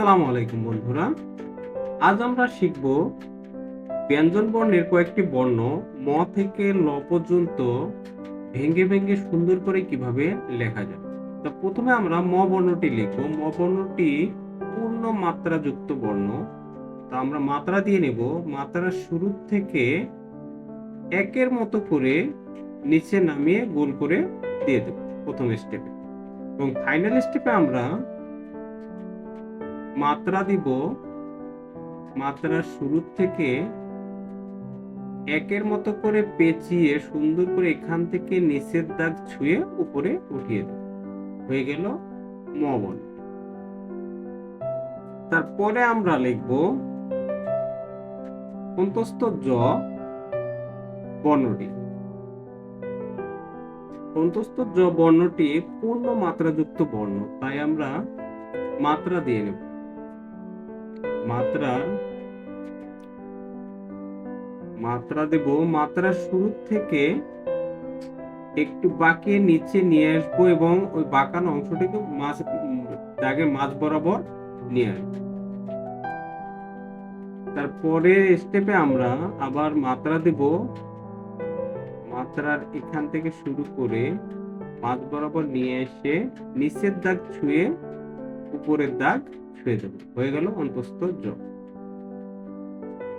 আসসালামু আলাইকুম বন্ধুরা। আজ আমরা শিখব ব্যঞ্জন বর্ণের কয়েকটি বর্ণ ম থেকে ল পর্যন্ত ভেঙ্গে ভেঙ্গে সুন্দর করে কীভাবে লেখা যায়। তো প্রথমে আমরা ম বর্ণটি লিখব। ম বর্ণটি পূর্ণ মাত্রাযুক্ত বর্ণ। তা আমরা মাত্রা দিয়ে নেব। মাত্রার শুরু থেকে একের মতো করে নিচে নামিয়ে গোল করে দিয়ে দেব প্রথম স্টেপে এবং ফাইনাল স্টেপে আমরা মাত্রা দিব, মাত্রার শুরু থেকে একের মতো করে পেঁচিয়ে সুন্দর করে এখান থেকে নিচের দাগ ছুঁয়ে উপরে উঠিয়ে দেব। হয়ে গেল ম বর্ণ তারপরে আমরা লিখব অন্তস্থ জ বর্ণটি। অন্তস্থ জ বর্ণটি পূর্ণ মাত্রাযুক্ত বর্ণ, তাই আমরা মাত্রা দিয়ে নেব। মাত্রার মাত্রা দেব মাত্রার শুরু থেকে একটু বাঁকিয়ে নিচে নিয়ে আসব এবং ওই বাঁকানো অংশটিকে মাছ দাগের মাছ বরাবর নিয়ে আসব। তারপরে স্টেপে আমরা আবার মাত্রা দেব। মাত্রার এখান থেকে শুরু করে মাছ বরাবর নিয়ে এসে নিচের দাগ ছুঁয়ে উপরের দাগ ছুঁয়ে দেব। হয়ে গেল অন্তস্থ জ।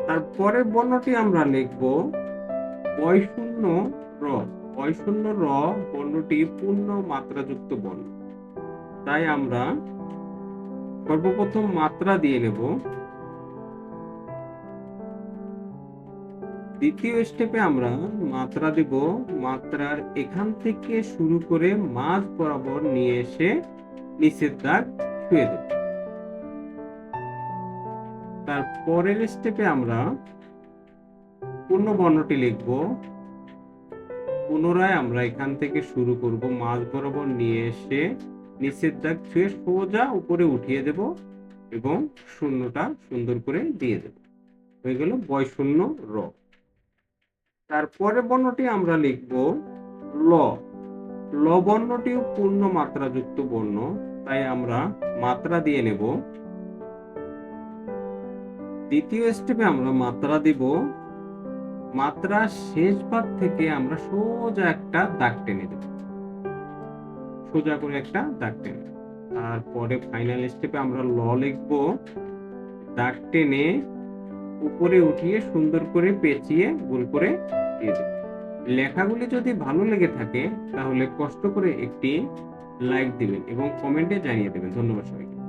তারপরের বর্ণটি আমরা লিখব বয়শূন্য র। বয়শূন্য র বর্ণটি পূর্ণ মাত্রাযুক্ত বর্ণ। তাই আমরা সর্বপ্রথম মাত্রা দিয়ে নেব। দ্বিতীয় স্টেপে আমরা মাত্রা দেব। মাত্রার এখান থেকে শুরু করে মাঝ বরাবর নিয়ে এসে নিচের দাগ ছুঁয়ে দেব তার পরের স্টেপে আমরা পূর্ণ বর্ণটি লিখব। পুনরায় আমরা এখান থেকে শুরু করব মাঝ বরাবর নিয়ে এসে নিচের দাগ ছুঁয়ে সোজা উপরে উঠিয়ে দেব এবং শূন্যটা সুন্দর করে দিয়ে দেব। হয়ে গেল বয় শূন্য র তারপরে বর্ণটি আমরা লিখব ল। ল বর্ণটিও পূর্ণ মাত্রাযুক্ত বর্ণ, তাই আমরা মাত্রা দিয়ে নেব। দ্বিতীয় স্টেপে আমরা মাত্রা দিব। মাত্রা শেষ ভাগ থেকে আমরা সোজা একটা দাগ টেনে দেব। সোজা করে একটা দাগ টেনে। তারপরে ফাইনাল স্টেপে আমরা ল লিখব। দাগ টেনে উপরে উঠিয়ে সুন্দর করে পেঁচিয়ে গোল করে দিয়ে দেব। লেখাগুলি যদি ভালো লেগে থাকে, তাহলে কষ্ট করে একটি লাইক দিবেন এবং কমেন্টে জানিয়ে দেবেন। ধন্যবাদ সবাইকে।